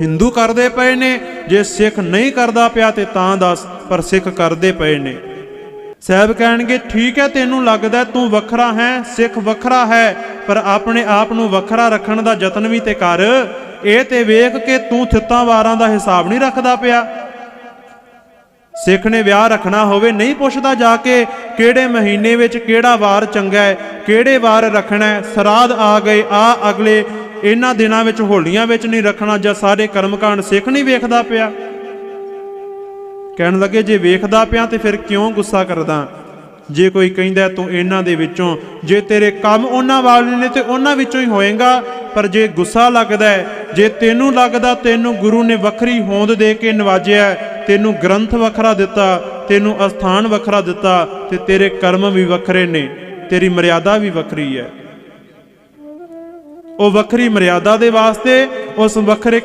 ਹਿੰਦੂ ਕਰਦੇ ਪਏ ਨੇ, ਜੇ ਸਿੱਖ ਨਹੀਂ ਕਰਦਾ ਪਿਆ ਤੇ ਤਾਂ ਦੱਸ, ਪਰ ਸਿੱਖ ਕਰਦੇ ਪਏ ਨੇ। ਸਾਹਿਬ ਕਹਿਣਗੇ, ਠੀਕ ਹੈ, ਤੈਨੂੰ ਲੱਗਦਾ ਤੂੰ ਵੱਖਰਾ ਹੈ, ਸਿੱਖ ਵੱਖਰਾ ਹੈ, ਪਰ ਆਪਣੇ ਆਪ ਨੂੰ ਵੱਖਰਾ ਰੱਖਣ ਦਾ ਯਤਨ ਵੀ ਤੇ ਕਰ। ਇਹ ਤੇ ਵੇਖ ਕਿ ਤੂੰ ਥਿੱਤਾਂ ਵਾਰਾਂ ਦਾ ਹਿਸਾਬ ਨਹੀਂ ਰੱਖਦਾ ਪਿਆ। ਸਿੱਖ ਨੇ ਵਿਆਹ ਰੱਖਣਾ ਹੋਵੇ, ਨਹੀਂ ਪੁੱਛਦਾ ਜਾ ਕੇ ਕਿਹੜੇ ਮਹੀਨੇ ਵਿੱਚ ਕਿਹੜਾ ਵਾਰ ਚੰਗਾ ਹੈ, ਕਿਹੜੇ ਵਾਰ ਰੱਖਣਾ ਹੈ। ਸਰਾਧ ਆ ਗਏ, ਆ ਅਗਲੇ ਇਹਨਾਂ ਦਿਨਾਂ ਵਿੱਚ ਹੋਲੀਆਂ ਵਿੱਚ ਨਹੀਂ ਰੱਖਣਾ, ਜਾਂ ਸਾਰੇ ਕਰਮਕਾਂਡ ਸਿੱਖ ਨਹੀਂ ਵੇਖਦਾ ਪਿਆ? ਕਹਿਣ ਲੱਗੇ, ਜੇ ਵੇਖਦਾ ਪਿਆ ਤੇ ਫਿਰ ਕਿਉਂ ਗੁੱਸਾ ਕਰਦਾ? ਜੇ ਕੋਈ ਕਹਿੰਦਾ, ਤੂੰ ਇਹਨਾਂ ਦੇ ਵਿੱਚੋਂ, ਜੇ ਤੇਰੇ ਕੰਮ ਉਹਨਾਂ ਵਾਲੇ ਨੇ ਤੇ ਉਹਨਾਂ ਵਿੱਚੋਂ ਹੀ ਹੋਏਗਾ, ਪਰ ਜੇ ਗੁੱਸਾ ਲੱਗਦਾ ਜੇ ਤੈਨੂੰ ਲੱਗਦਾ, ਤੈਨੂੰ ਗੁਰੂ ਨੇ ਵੱਖਰੀ ਹੋਂਦ ਦੇ ਕੇ ਨਵਾਜਿਆ ਤੈਨੂੰ ਗ੍ਰੰਥ ਵੱਖਰਾ ਦਿੱਤਾ, ਤੈਨੂੰ ਅਸਥਾਨ ਵੱਖਰਾ ਦਿੱਤਾ, ਤੇ ਤੇਰੇ ਕਰਮ ਵੀ ਵੱਖਰੇ ਨੇ, ਤੇਰੀ ਮਰਿਆਦਾ ਵੀ ਵੱਖਰੀ ਹੈ। ਉਹ ਵੱਖਰੀ ਮਰਿਆਦਾ ਦੇ ਵਾਸਤੇ ਉਸ ਵੱਖਰੇ